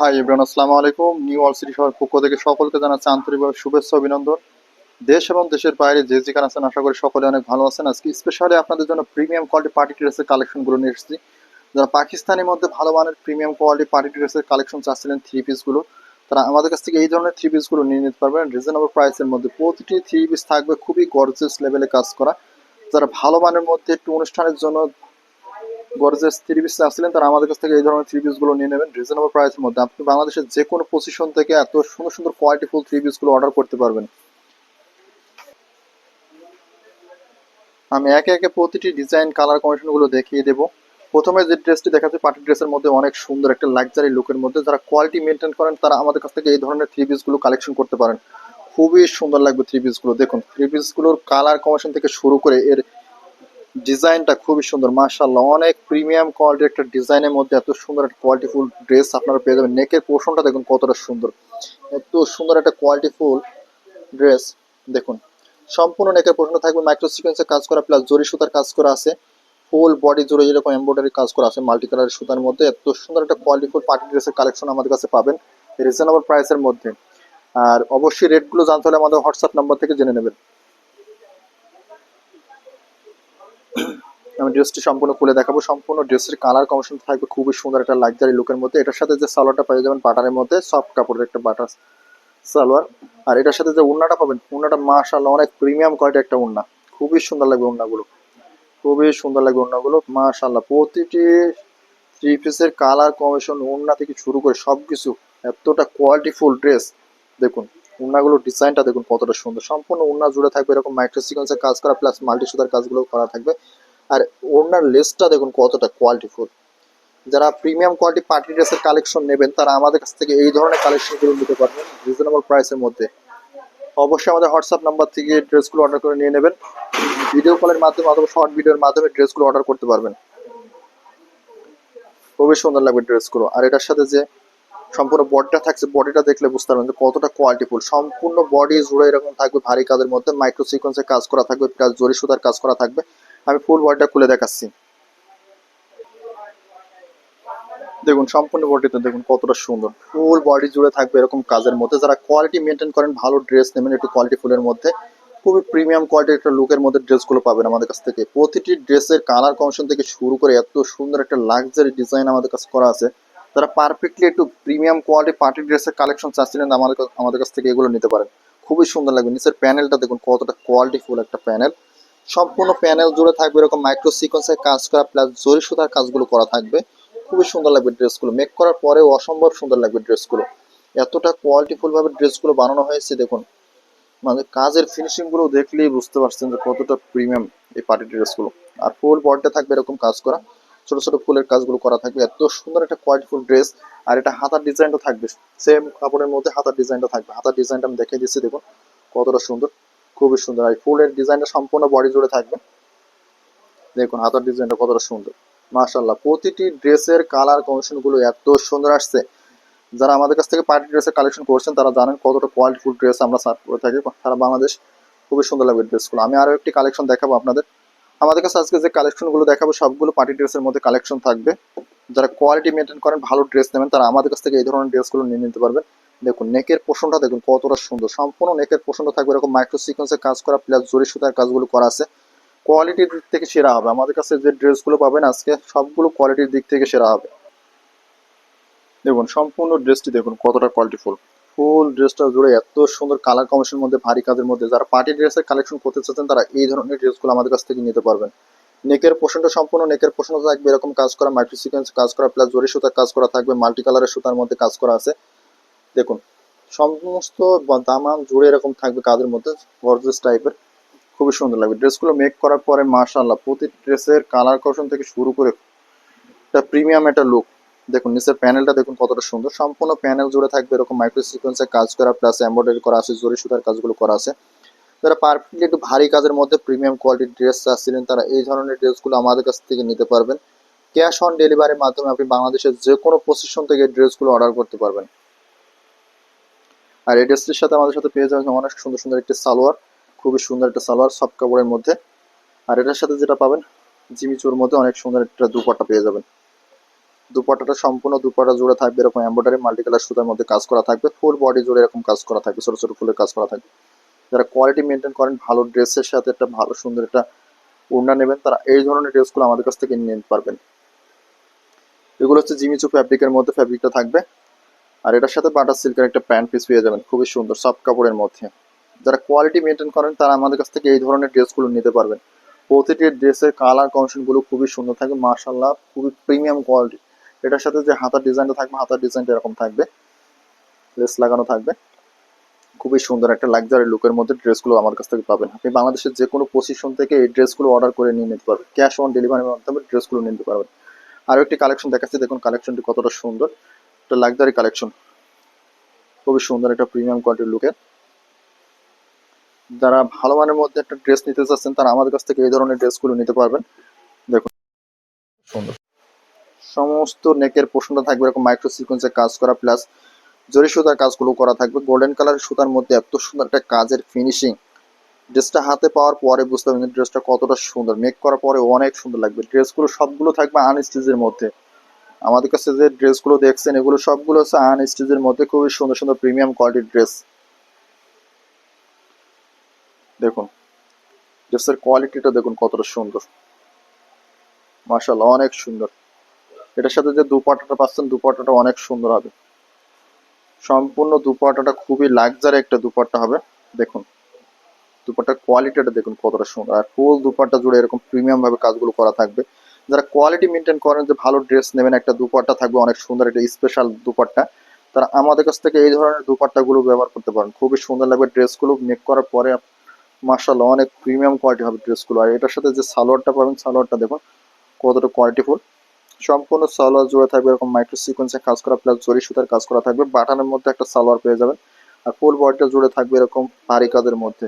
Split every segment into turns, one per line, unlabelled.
High Ibran আসসালামু আলাইকুম new city পক্ষ থেকে সকলকে জানাচ্ছি আন্তরিকভাবে শুভেচ্ছা অভিনন্দন। দেশ এবং দেশের বাইরে যে যেখানে আছেন, আশা করি সকলে অনেক ভালো আছেন। আজকে স্পেশালি আপনাদের জন্য প্রিমিয়াম কোয়ালিটি পার্টি ড্রেসের কালেকশনগুলো নিয়ে এসেছি। যারা পাকিস্তানের মধ্যে ভালো মানের প্রিমিয়াম কোয়ালিটি পার্টি ড্রেসের কালেকশন চাচ্ছিলেন থ্রি পিসগুলো তারা আমাদের কাছ থেকে এই ধরনের থ্রি পিসগুলো নিয়ে নিতে পারবেন। রিজনেবল প্রাইসের মধ্যে প্রতিটি থ্রি পিস থাকবে। খুবই গর্জেস লেভেলে কাজ করা। যারা ভালো মানের মধ্যে একটু অনুষ্ঠানের জন্য গর্জেস থ্রি পিস আসছিলেন, তারা আমাদের কাছ থেকে এই ধরনের থ্রি পিসগুলো নিয়ে নেবেন। রিজনেবল প্রাইসের মধ্যে। আপনি বাংলাদেশের যে কোনো পজিশন থেকে এত সুন্দর সুন্দর কোয়ালিটিফুল থ্রি পিসগুলো অর্ডার করতে পারবেন। আমি একে একে প্রতিটি ডিজাইন কালার কম্বিনেশনগুলো দেখিয়ে দেবো। প্রথমে যে ড্রেসটি দেখাচ্ছে পার্টি ড্রেসের মধ্যে অনেক সুন্দর একটা লাক্সারি লুকের মধ্যে। যারা কোয়ালিটি মেনটেন করেন, তারা আমাদের কাছ থেকে এই ধরনের থ্রি পিসগুলো কালেকশন করতে পারেন। খুবই সুন্দর লাগবে থ্রি পিসগুলো দেখুন থ্রি পিসগুলোর কালার কম্বিনেশন থেকে শুরু করে এর ডিজাইনটা খুবই সুন্দর, মাশাআল্লাহ। অনেক প্রিমিয়াম কোয়ালিটির একটা ডিজাইনের মধ্যে এত সুন্দর একটা কোয়ালিটিফুল ড্রেস আপনারা পেয়ে যাবেন। নেকের পোর্শনটা দেখুন কতটা সুন্দর। এত সুন্দর একটা কোয়ালিটিফুল ড্রেস দেখুন। সম্পূর্ণ নেকের পোর্শনটা থাকবে মাইক্রো সিকোয়েন্সের কাজ করা প্লাস জরি সুতার কাজ করা আছে। ফুল বডি জুড়ে যেরকম এমব্রয়ডারি কাজ করা আছে মাল্টি কালারের সুতার মধ্যে। এত সুন্দর একটা কোয়ালিটিফুল পার্টি ড্রেসের কালেকশন আমাদের কাছে পাবেন। রিজনেবল প্রাইসের মধ্যে। আর অবশ্যই রেটগুলো জানতে হলে আমাদের হোয়াটসঅ্যাপ নাম্বার থেকে জেনে নেবেন। আমি ড্রেসটি সম্পূর্ণ খুলে দেখাবো। সম্পূর্ণ ড্রেসের কালার কমিশন থাকবে, খুবই সুন্দর একটা লাক্সারি লুকের মধ্যে। এটার সাথে যে সালোয়ারটা পেয়ে যাবেন বাটারের মধ্যে সফট কাপড়ের একটা বাটার সালোয়ার। আর এটার সাথে যে উন্নাটা পাবেন, উন্নাটা মাশাআল্লাহ অনেক প্রিমিয়াম কোয়ালিটি একটা উন্না। খুবই সুন্দর লাগবে উন্নাগুলো। খুবই সুন্দর লাগবে উন্নাগুলো, মাশাআল্লাহ। প্রতিটি থ্রি পিসের কালার কমিশন উন্না থেকে শুরু করে সব কিছু এতটা কোয়ালিটিফুল ড্রেস দেখুন উন্নাগুলোর ডিজাইনটা দেখুন কতটা সুন্দর। সম্পূর্ণ উন্না জুড়ে থাকবে এরকম মাইক্রো সিকোয়েন্সের কাজ করা প্লাস মাল্টি সুতার কাজগুলো করা থাকবে। আর ওনার লেসটা দেখুন কতটা কোয়ালিটিফুল যারা প্রিমিয়াম কোয়ালিটি পার্টি ড্রেসের কালেকশন নেবেন, তারা আমাদের কাছ থেকে এই ধরনের কালেকশনগুলো নিতে পারবেন রিজনেবল প্রাইসের মধ্যে। অবশ্যই আমাদের হোয়াটসঅ্যাপ নাম্বার থেকে ড্রেসগুলো অর্ডার করে নিয়ে নেবেন। ভিডিও কলের মাধ্যমে অথবা শর্ট ভিডিওর মাধ্যমে ড্রেসগুলো অর্ডার করতে পারবেন। খুবই সুন্দর লাগবে ড্রেসগুলো। আর এটার সাথে যে সম্পূর্ণ বডিটা থাকছে বডিটা দেখলে বুঝতে পারবেন যে কতটা কোয়ালিটিফুল সম্পূর্ণ বডি জুড়ে এরকম থাকবে ভারী কাজের মধ্যে মাইক্রো সিকোয়েন্সের কাজ করা থাকবে, প্লাস জরি সুতার কাজ করা থাকবে। আমি ফুল বডিটা খুলে দেখাচ্ছি। দেখুন, সম্পূর্ণ বডিতে দেখুন কতটা সুন্দর। ফুল বডি জুড়ে থাকবে এরকম কাজের মধ্যে। যারা কোয়ালিটি মেনটেন করেন, ভালো ড্রেস নেবেন একটু কোয়ালিটি ফুলের মধ্যে, খুবই প্রিমিয়াম কোয়ালিটির একটা লুকের মধ্যে ড্রেসগুলো পাবেন আমাদের কাছ থেকে। প্রতিটি ড্রেসের কালার কমিশন থেকে শুরু করে এত সুন্দর একটা লাক্সারি ডিজাইন আমাদের কাছে করা আছে। যারা পারফেক্টলি একটু প্রিমিয়াম কোয়ালিটি পার্টি ড্রেসের কালেকশন চাচ্ছিলেন আমাদের আমাদের কাছ থেকে এগুলো নিতে পারেন। খুবই সুন্দর লাগবে। নিচের প্যানেলটা দেখুন কতটা কোয়ালিটি ফুল একটা প্যানেল সম্পূর্ণ প্যানেল জুড়ে থাকবে এরকম মাইক্রো সিকোয়েন্সের কাজ করা প্লাস জরি সুতার কাজগুলো করা থাকবে। খুবই সুন্দর লাগবে ড্রেসগুলো মেক করার পরেও অসম্ভব সুন্দর লাগবে ড্রেসগুলো এতটা কোয়ালিটিফুল ভাবে ড্রেসগুলো বানানো হয়েছে, দেখুন। মানে কাজের ফিনিশিংগুলো দেখলেই বুঝতে পারছেন যে কতটা প্রিমিয়াম এই পার্টি ড্রেসগুলো আর ফুল বডিতে থাকবে এরকম কাজ করা। ছোট ছোট ফুলের কাজগুলো করা থাকবে। এত সুন্দর একটা কোয়ালিটিফুল ড্রেস আর এটা হাতার ডিজাইনটা থাকবে। সেম কাপড়ের মধ্যে হাতার ডিজাইনটা থাকবে। হাতার ডিজাইনটা আমি দেখিয়ে দিচ্ছি, দেখুন। কতটা সুন্দর। খুবই সুন্দর। আর ফুলের ডিজাইনটা সম্পূর্ণ বডি জুড়ে থাকবে। দেখুন, হাতার ডিজাইনটা কতটা সুন্দর। মাশাল্লাহ প্রতিটি ড্রেসের কালার কমিশনগুলো এত সুন্দর আসছে। যারা আমাদের কাছ থেকে পার্টি ড্রেসের কালেকশন করছেন, তারা জানেন কতটা কোয়ালিটিফুল ড্রেস আমরা সার্ভ করে থাকি। সারা বাংলাদেশ খুবই সুন্দর লাগবে ড্রেসগুলো আমি আরও একটি কালেকশন দেখাবো আপনাদের। আমাদের কাছে আজকে যে কালেকশনগুলো দেখাবো, সবগুলো পার্টি ড্রেসের মধ্যে কালেকশন থাকবে। যারা কোয়ালিটি মেনটেন করেন, ভালো ড্রেস নেবেন, তারা আমাদের কাছ থেকে এই ধরনের ড্রেসগুলো নিয়ে নিতে পারবেন। দেখুন নেকের পোষণটা দেখুন, কতটা সুন্দর। সম্পূর্ণ নেকের পোষণটা থাকবে এরকম মাইক্রো সিকোয়েন্সের কাজ করা প্লাস জরি সুতার কাজগুলো করা আছে। কোয়ালিটির দিক থেকে সেরা হবে। আমাদের কাছে যে ড্রেসগুলো পাবেন, আজকে সবগুলো কোয়ালিটির দিক থেকে সেরা হবে। দেখুন, সম্পূর্ণ ড্রেসটি দেখুন, কতটা কোয়ালিটিফুল ফুল ড্রেসটা জুড়ে এত সুন্দর কালার কমিশনের মধ্যে, ভারী কাজের মধ্যে, যারা পার্টি ড্রেসের কালেকশন করতে চাচ্ছেন, তারা এই ধরনের ড্রেসগুলো আমাদের কাছ থেকে নিতে পারবেন। নেকের পোষণটা সম্পূর্ণ নেকের পোষণটা থাকবে, এরকম কাজ করা মাল্টি সিকোয়েন্স কাজ করা প্লাস জরি সুতার কাজ করা থাকবে মাল্টি কালারের সুতার মধ্যে কাজ করা আছে। দেখুন, সমস্ত দামান জুড়ে এরকম থাকবে কাজের মধ্যে গর্জেস টাইপের খুবই সুন্দর লাগবে। ড্রেসগুলো মেক করার পরে, মাশাআল্লাহ প্রতি ড্রেসের কালার কশন থেকে শুরু করে একটা প্রিমিয়াম একটা লুক দেখুন, নিচের প্যানেলটা দেখুন কতটা সুন্দর। সম্পূর্ণ প্যানেল জুড়ে থাকবে এরকম মাইক্রো সিকোয়েন্সের কাজ করা প্লাস এমব্রয়ডারি করা আছে, জরি সুতার কাজগুলো করা আছে। যারা পারফেক্টলি একটু ভারী কাজের মধ্যে প্রিমিয়াম কোয়ালিটির ড্রেস চাচ্ছিলেন তারা এই ধরনের ড্রেসগুলো আমাদের কাছ থেকে নিতে পারবেন। ক্যাশ অন ডেলিভারির মাধ্যমে আপনি বাংলাদেশের যে কোনো পজিশন থেকে ড্রেসগুলো অর্ডার করতে পারবেন। আর এই ড্রেসটির সাথে আমাদের সাথে পেয়ে যাবেন অনেক সুন্দর সুন্দর একটি সালোয়ার, খুবই সুন্দর একটা সালোয়ার, সব কাপড়ের মধ্যে। আর এটার সাথে যেটা পাবেন জিমিচুর মধ্যে অনেক সুন্দর একটা দুপাট্টা পেয়ে যাবেন। দুপাটাটা সম্পূর্ণ দুপাটা জুড়ে থাকবে, এরকম এম্ব্রয়ডারি মাল্টি কালার সুতার মধ্যে কাজ করা থাকবে ফুল বডি জুড়ে এরকম কাজ করা থাকবে, ছোট ছোট ফুলের কাজ করা থাকবে। যারা কোয়ালিটি মেনটেন করেন, ভালো ড্রেসের সাথে একটা ভালো সুন্দর একটা ওড়না নেবেন, তারা এই ধরনের ড্রেসগুলো আমাদের কাছ থেকে নিয়ে নিতে পারবেন। এগুলো হচ্ছে জিমিচু ফ্যাব্রিকের মধ্যে ফ্যাব্রিকটা থাকবে। আর এটার সাথে বাটার সিল্কের একটা প্যান্ট পিস পেয়ে যাবেন, খুবই সুন্দর সফট কাপড়ের মধ্যে। যারা কোয়ালিটি মেনটেন করেন, তারা আমাদের কাছ থেকে এই ধরনের ড্রেসগুলো নিতে পারবেন। প্রতিটি ড্রেসের কালার কমিশনগুলো খুবই সুন্দর থাকবে মার্শাল্লাহ খুবই প্রিমিয়াম কোয়ালিটি এটার সাথে যে হাতার ডিজাইনটা থাকবে, হাতার ডিজাইনটা এরকম থাকবে। লেস লাগানো থাকবে। খুবই সুন্দর একটা লাক্সারি লুকের মধ্যে ড্রেসগুলো আমার কাছ থেকে পাবেন। আপনি বাংলাদেশের যে কোনো পজিশন থেকে এই ড্রেসগুলো অর্ডার করে নিয়ে নিতে পারবেন। ক্যাশ অন ডেলিভারির মাধ্যমে ড্রেসগুলো নিতে পারবেন। আরও একটি কালেকশন দেখাচ্ছি, দেখুন কালেকশনটি কতটা সুন্দর। একটা লাক্সারি কালেকশন খুবই সুন্দর একটা প্রিমিয়াম কোয়ালিটির লুকের যারা ভালো মানের মধ্যে একটা ড্রেস নিতে চাচ্ছেন, তারা আমাদের কাছ থেকে এই ধরনের ড্রেসগুলো নিতে পারবেন। দেখুন। সুন্দর। সমস্ত নেকের পোষণটা থাকবে এরকম মাইক্রো সিকোয়েন্সের কাজ করা প্লাস জরি সুতার কাজগুলো করা থাকবে। গোল্ডেন কালারের সুতার মধ্যে এত সুন্দর একটা কাজের ফিনিশিং ড্রেসটা হাতে পাওয়ার পরে বুঝতে পারবেন ড্রেসটা কতটা সুন্দর। মেক করার পরে অনেক সুন্দর লাগবে। ড্রেসগুলো সবগুলো থাকবে আনস্টিচের মধ্যে। আমাদের কাছে যে ড্রেসগুলো দেখছেন, এগুলো সবগুলো হচ্ছে আনস্টিচের মধ্যে খুবই সুন্দর সুন্দর প্রিমিয়াম কোয়ালিটির ড্রেস দেখুন ড্রেসের কোয়ালিটিটা দেখুন কতটা সুন্দর। মার্শাল্লাহ অনেক সুন্দর। এটার সাথে যে দুপাটাটা পাচ্ছেন দুপাটাটা অনেক সুন্দর হবে। সম্পূর্ণ দুপাটাটা খুবই লাক্সারি একটা দুপাট্টা হবে। দেখুন, দুপাট্টার কোয়ালিটিটা দেখুন কতটা সুন্দর। আর ফুল দুপাট্টা জুড়ে এরকম প্রিমিয়াম ভাবে কাজগুলো করা থাকবে। যারা কোয়ালিটি মেনটেন করেন যে ভালো ড্রেস নেবেন, একটা দুপাট্টা থাকবে, অনেক সুন্দর একটা স্পেশাল দুপাট্টা, তারা আমাদের কাছ থেকে এই ধরনের দুপাট্টাগুলো ব্যবহার করতে পারেন। খুবই সুন্দর লাগবে ড্রেসগুলো মেক করার পরে মার্শাল অনেক প্রিমিয়াম কোয়ালিটি হবে ড্রেসগুলো আর এটার সাথে যে সালোয়ারটা পাবেন, সালোয়ারটা দেখুন কতটা কোয়ালিটিফুল সম্পূর্ণ সালোয়ার জুড়ে থাকবে এরকম মাইক্রো সিকোয়েন্সে কাজ করা প্লাস জরি সুতার কাজ করা থাকবে। বাটানের মধ্যে একটা সালোয়ার পেয়ে যাবেন। আর ফুল বডিটা জুড়ে থাকবে এরকম ভারী কাজের মধ্যে।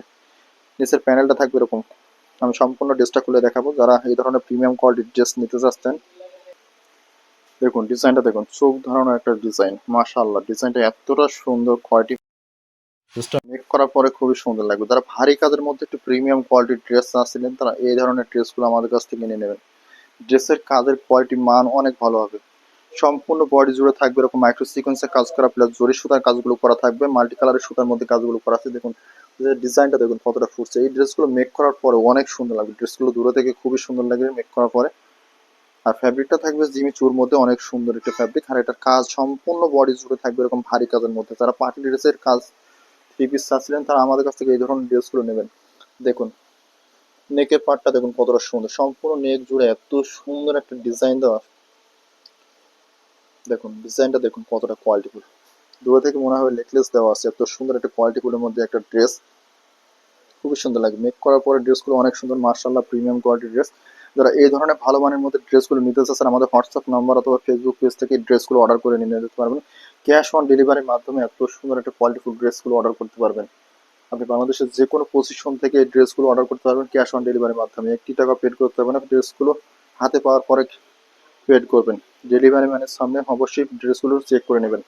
নিচের প্যানেলটা থাকবে এরকম আমি সম্পূর্ণ ড্রেসটা খুলে দেখাবো। যারা এই ধরনের প্রিমিয়াম কোয়ালিটির ড্রেস নিতে চাচ্ছেন দেখুন ডিজাইনটা দেখুন চোখ ধরনের একটা ডিজাইন মাশাআল্লাহ ডিজাইনটা এতটা সুন্দর কোয়ালিটি ড্রেসটা মেক করার পরে খুবই সুন্দর লাগবে। যারা ভারী কাজের মধ্যে একটু প্রিমিয়াম কোয়ালিটির ড্রেস চাচ্ছিলেন তারা এই ধরনের ড্রেসগুলো আমাদের কাছ থেকে নিয়ে নেবেন। ড্রেসের কাজের কোয়ালিটি মান অনেক ভালো হবে। সম্পূর্ণ বডি জুড়ে থাকবে এরকম মাইক্রো সিকোয়েন্সের কাজ করা প্লাস জরি সুতার কাজগুলো করা থাকবে মাল্টি কালারের সুতার মধ্যে কাজগুলো করা আছে। দেখুন যে ডিজাইনটা দেখুন, কতটা ফুটছে। এই ড্রেসগুলো মেক করার পরে অনেক সুন্দর লাগবে। ড্রেসগুলো দূরে থেকে খুবই সুন্দর লাগবে মেক করার পরে। আর ফ্যাব্রিকটা থাকবে জিমি চুর মধ্যে, অনেক সুন্দর একটা ফ্যাব্রিক আর এটার কাজ সম্পূর্ণ বডি জুড়ে থাকবে এরকম ভারী কাজের মধ্যে। যারা পার্টি ড্রেসের কাজ থ্রি পিস চাচ্ছিলেন তারা আমাদের কাছ থেকে এই ধরনের ড্রেসগুলো নেবেন। দেখুন নেকের পার্টটা দেখুন কতটা সুন্দর। সম্পূর্ণ নেক জুড়ে এত সুন্দর একটা ডিজাইন দেওয়া। দেখুন ডিজাইনটা দেখুন কতটা কোয়ালিটিফুল দূরে থেকে মনে হয় নেকলেস দেওয়া আছে। এত সুন্দর একটা কোয়ালিটিফুলের মধ্যে একটা ড্রেস খুবই সুন্দর লাগে। মেক করার পরে ড্রেসগুলো অনেক সুন্দর মার্শাল্লাহ প্রিমিয়াম কোয়ালিটির ড্রেস যারা এই ধরনের ভালো মানের মধ্যে ড্রেসগুলো নিতে চাচ্ছেন, আমাদের হোয়াটসঅ্যাপ নাম্বার অথবা ফেসবুক পেজ থেকে ড্রেসগুলো অর্ডার করে নিয়ে নিতে পারবেন। ক্যাশ অন ডেলিভারির মাধ্যমে এত সুন্দর একটা কোয়ালিটি কোয়ালিটিফুল ড্রেসগুলো অর্ডার করতে পারবেন। আপনি বাংলাদেশের যে কোনো পজিশন থেকে ড্রেসগুলো অর্ডার করতে পারবেন ক্যাশ অন ডেলিভারির মাধ্যমে। একটি টাকা পেড করতে পারবেন ড্রেসগুলো হাতে পাওয়ার পরে পেড করবেন। ডেলিভারি ম্যানের সামনে অবশ্যই ড্রেসগুলো চেক করে নেবেন।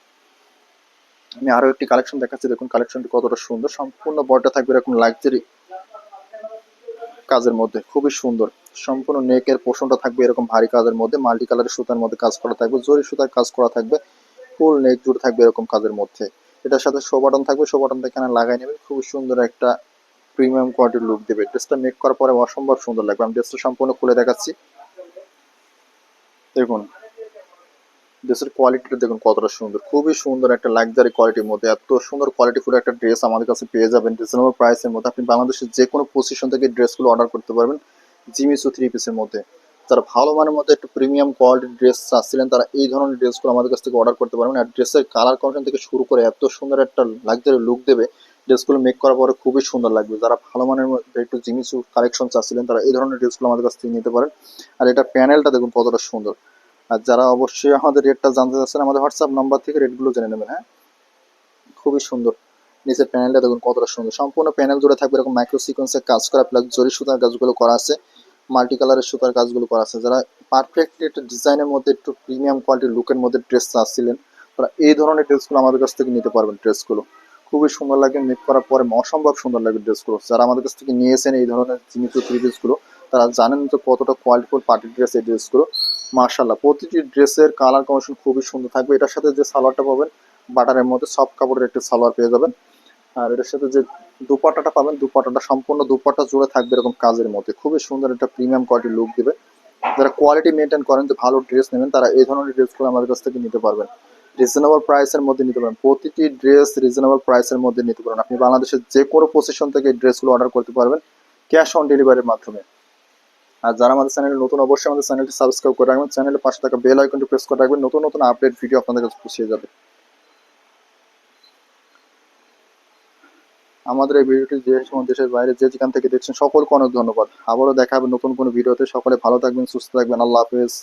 আমি আরও একটি কালেকশন দেখাচ্ছি। দেখুন কালেকশনটি কতটা সুন্দর। সম্পূর্ণ বডিটা থাকবে এরকম লাক্সারি কাজের মধ্যে। খুবই সুন্দর। সম্পূর্ণ নেকের পোষণটা থাকবে এরকম ভারী কাজের মধ্যে। মাল্টি কালারের সুতার মধ্যে কাজ করা থাকবে। জরি সুতার কাজ করা থাকবে। ফুল নেক জুড়ে থাকবে এরকম কাজের মধ্যে। এটার সাথে শো বাটন থাকবে। শো বাটনটা এখানে লাগাই নেবেন। খুবই সুন্দর একটা প্রিমিয়াম কোয়ালিটির লুক দেবে। ড্রেসটা মেক করার পরে অসম্ভব সুন্দর লাগবে। আমি ড্রেসটা সম্পূর্ণ খুলে দেখাচ্ছি। দেখুন ড্রেসের কোয়ালিটিটা দেখুন কতটা সুন্দর। খুবই সুন্দর একটা লাক্সারি কোয়ালিটির মধ্যে, এত সুন্দর কোয়ালিটিফুল একটা ড্রেস আমাদের কাছে পেয়ে যাবেন রিজনেবল প্রাইসের মধ্যে। আপনি বাংলাদেশের যে কোনো পজিশন থেকে ড্রেসগুলো অর্ডার করতে পারবেন জিমিসু থ্রি পিসের মধ্যে। যারা ভালো মানের মধ্যে একটু প্রিমিয়াম কোয়ালিটির ড্রেস চাচ্ছিলেন, তারা এই ধরনের ড্রেসগুলো আমাদের কাছ থেকে অর্ডার করতে পারবেন। আর ড্রেসের কালার কমিশন থেকে শুরু করে এত সুন্দর একটা লাক্সারি লুক দেবে ড্রেসগুলো মেক করার পরে খুবই সুন্দর লাগবে। যারা ভালো মানের মধ্যে একটু জিমিসু কালেকশন চাচ্ছিলেন, তারা এই ধরনের ড্রেসগুলো আমাদের কাছ থেকে নিতে পারেন। আর এটা প্যানেলটা দেখুন কতটা সুন্দর। আর যারা অবশ্যই আমাদের রেটটা জানতে চাচ্ছেন, আমাদের হোয়াটসঅ্যাপ নাম্বার থেকে রেটগুলো জেনে নেবেন হ্যাঁ? খুবই সুন্দর। নিচের প্যানেলটা দেখুন কতটা সুন্দর। সম্পূর্ণ প্যানেল জুড়ে থাকবে এরকম মাইক্রো সিকোয়েন্সের কাজ করা প্লাস জরি সুতার কাজগুলো করা আছে মাল্টি কালারের সুতার কাজগুলো করা আছে। যারা পারফেক্টলি একটা ডিজাইনের মধ্যে একটু প্রিমিয়াম কোয়ালিটির লুকের মধ্যে ড্রেস চাচ্ছিলেন, তারা এই ধরনের ড্রেসগুলো আমাদের কাছ থেকে নিতে পারবেন ড্রেসগুলো খুবই সুন্দর লাগে মেক করার পরে অসম্ভব সুন্দর লাগে ড্রেসগুলো যারা আমাদের কাছ থেকে নিয়েছেন এই ধরনের জিনিস থ্রি তারা জানেন যে কতটা কোয়ালিটিফুল পার্টি ড্রেস এই ড্রেসগুলো। মার্শাল্লাহ প্রতিটি ড্রেসের কালার কম্বিনেশন খুবই সুন্দর থাকবে। এটার সাথে যে সালোয়ারটা পাবেন, বাটারের মধ্যে সফট কাপড়ের একটি সালোয়ার পেয়ে যাবেন। আর এটার সাথে যে দুপাট্টাটা পাবেন, দুপাট্টাটা সম্পূর্ণ দুপাট্টা জুড়ে থাকবে এরকম কাজের মধ্যে। খুবই সুন্দর একটা প্রিমিয়াম কোয়ালিটির লুক দেবে। যারা কোয়ালিটি মেনটেন করেন যে ভালো ড্রেস নেবেন, তারা এই ধরনের ড্রেসগুলো আমাদের কাছ থেকে নিতে পারবেন। রিজনেবল প্রাইসের মধ্যে নিতে পারেন প্রতিটি ড্রেস রিজনেবল প্রাইসের মধ্যে নিতে পারেন আপনি বাংলাদেশের যে কোনো পজিশন থেকে ড্রেসগুলো অর্ডার করতে পারবেন ক্যাশ অন ডেলিভারির মাধ্যমে। আর যারা আমাদের চ্যানেলে নতুন, অবশ্যই আমাদের চ্যানেলটি সাবস্ক্রাইব করে রাখবেন। চ্যানেলে পাশে থাকা বেল আইকনটি প্রেস করে রাখবেন। নতুন নতুন আপডেট ভিডিও আপনাদের কাছে পৌঁছে যাবে। আমাদের এই ভিডিওটি যে সময় দেশের বাইরে যে যেখান থেকে দেখছেন, সকলকে অনেক ধন্যবাদ। আবারও দেখা হবে নতুন কোনো ভিডিওতে সকলে ভালো থাকবেন, সুস্থ থাকবেন। আল্লাহ হাফেজ।